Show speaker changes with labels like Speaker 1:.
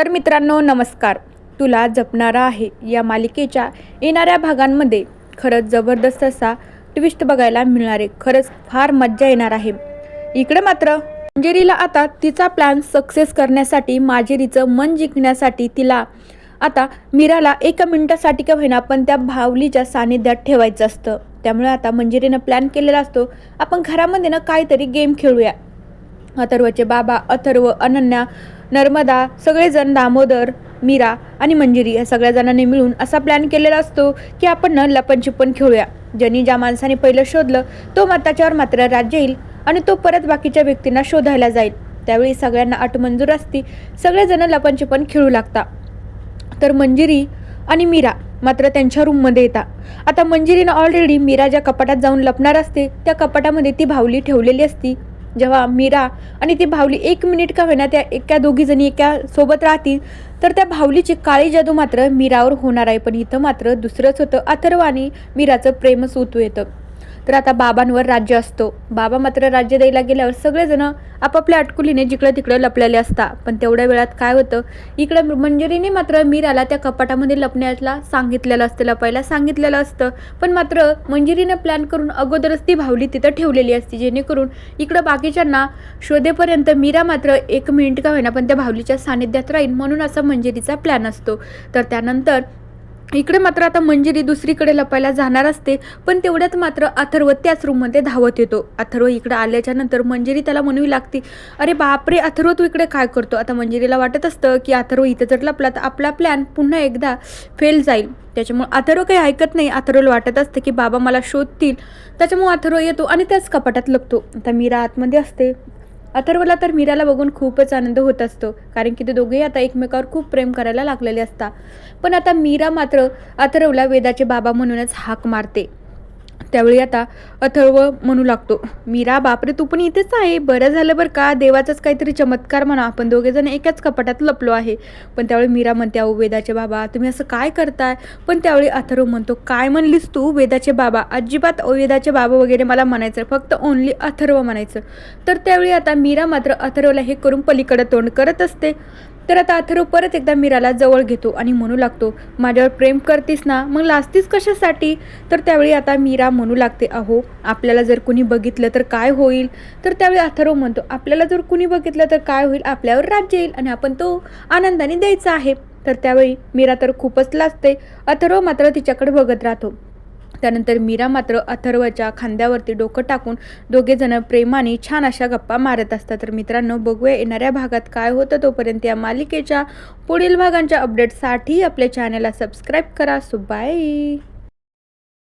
Speaker 1: तर मित्रांनो नमस्कार. तुला जपणारा आहे या मालिकेच्या येणाऱ्या भागांमध्ये खरंच जबरदस्त असा ट्विस्ट बघायला मिळणार आहे खरंच फार मज्जा येणार आहे. इकडे मात्र मंजेरीला आता तिचा प्लॅन सक्सेस करण्यासाठी माजेरीचं मन जिंकण्यासाठी तिला आता मीराला एका मिनिटासाठी का होईना पण त्या भावलीच्या सानिध्यात ठेवायचं असतं. त्यामुळे आता मंजिरीनं प्लॅन केलेला असतो आपण घरामध्ये ना काहीतरी गेम खेळूया. अथर्वचे बाबा अथर्व अनन्या नर्मदा सगळेजण दामोदर मीरा आणि मंजिरी या सगळ्या जणांनी मिळून असा प्लॅन केलेला असतो की आपण ना लपनछिपन खेळूया. ज्यांनी ज्या माणसाने पहिलं शोधलं तो मा- त्याच्यावर मात्र राज्य येईल आणि तो परत बाकीच्या व्यक्तींना शोधायला जाईल. त्यावेळी सगळ्यांना अट मंजूर असती सगळेजण लपनछिपन खेळू लागता. तर मंजिरी आणि मीरा मात्र त्यांच्या रूममध्ये येतात आता मंजिरीनं ऑलरेडी मीरा ज्या कपाटात जाऊन लपणार असते त्या कपाटामध्ये ती भावली ठेवलेली असती. जेव्हा मीरा आणि ती भावली एक मिनिट का होईना त्या एका दोघी जणी एका सोबत राहतील तर त्या भावलीची काळी जादू मात्र मीरावर होणार आहे. पण इथं मात्र दुसरंच होतं. अथर्व आणि मीराचं प्रेमच उतू येतं. तर आता बाबांवर राज्य असतो. बाबा मात्र राज्य द्यायला गेल्यावर सगळेजण आपापल्या अटकुलीने जिकडं तिकडं लपलेले असतात पण तेवढ्या वेळात काय होतं? इकडं मंजरीने मात्र मीराला त्या कपाटामध्ये लपण्याला सांगितलेलं असतं लपायला सांगितलेलं असतं. पण मात्र मंजिरीनं प्लॅन करून अगोदरच ती भावली तिथं ठेवलेली असती. जेणेकरून इकडं बाकीच्यांना शोधेपर्यंत मीरा मात्र एक मिनिट का होईना पण त्या भावलीच्या सानिध्यात राहील म्हणून असा मंजिरीचा प्लॅन असतो. तर त्यानंतर इकडे मात्र आता मंजिरी दुसरीकडे लपायला जाणार असते पण तेवढ्यात मात्र अथर्व त्याच रूममध्ये धावत येतो. अथर्व इकडे आल्याच्यानंतर मंजिरी त्याला म्हणवी लागते अरे बापरे अथर्व तू इकडे काय करतो? आता मंजिरीला वाटत असतं की अथर्व इथं जर लपला तर आपला प्लॅन पुन्हा एकदा फेल जाईल. त्याच्यामुळे अथर्व काही ऐकत नाही. अथर्वला वाटत असतं की बाबा मला शोधतील. त्याच्यामुळे अथर्व येतो आणि त्याच कपाटात लपतो. आता मीरा आतमध्ये असते. अथर्वला तर मीराला बघून खूपच आनंद होत असतो कारण की ते दोघेही आता एकमेकावर खूप प्रेम करायला लागलेले असतात. पण आता मीरा मात्र अथर्वला वेदाचे बाबा म्हणूनच हाक मारते. त्यावेळी आता अथर्व म्हणू लागतो मीरा बापरे तू पण इथेच आहे. बरं झालं बरं का? देवाचाच काहीतरी चमत्कार म्हणा. आपण दोघेजण एकाच कपाटात लपलो आहे. पण त्यावेळी मीरा म्हणते अहो वेदाचे बाबा तुम्ही असं काय करताय? पण त्यावेळी अथर्व म्हणतो काय म्हणलीस तू वेदाचे बाबा? अजिबात वेदाचे बाबा वगैरे मला म्हणायचं फक्त ओनली अथर्व म्हणायचं. तर त्यावेळी आता मीरा मात्र अथर्वला हे करून पलीकडे तोंड करत असते. तर आता अथर्व परत एकदा मीराला जवळ घेतो आणि म्हणू लागतो माझ्यावर प्रेम करतीस ना? मग लाजतीस कशासाठी? तर त्यावेळी आता मीरा म्हणू लागते अहो आपल्याला जर कुणी बघितलं तर काय होईल? तर त्यावेळी अथर्व म्हणतो आपल्याला जर कुणी बघितलं तर काय होईल? आपल्यावर राज्य येईल आणि आपण तो आनंदाने द्यायचा आहे. तर त्यावेळी मीरा तर खूपच लाजते. अथर्व मात्र तिच्याकडे बघत राहतो. त्यानंतर मीरा मात्र अथर्वच्या खांद्यावरती डोकं टाकून दोघेजण प्रेमाने छान अशा गप्पा मारत असतात. तर मित्रांनो बघूया येणाऱ्या भागात काय होतं तोपर्यंत. या मालिकेच्या पुढील भागांच्या अपडेटसाठी आपल्या चॅनलला सबस्क्राईब करा. So bye